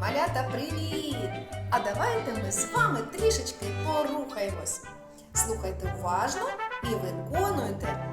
Малята, привіт! А давайте ми з вами трішечки порухаємось. Слухайте уважно і виконуйте.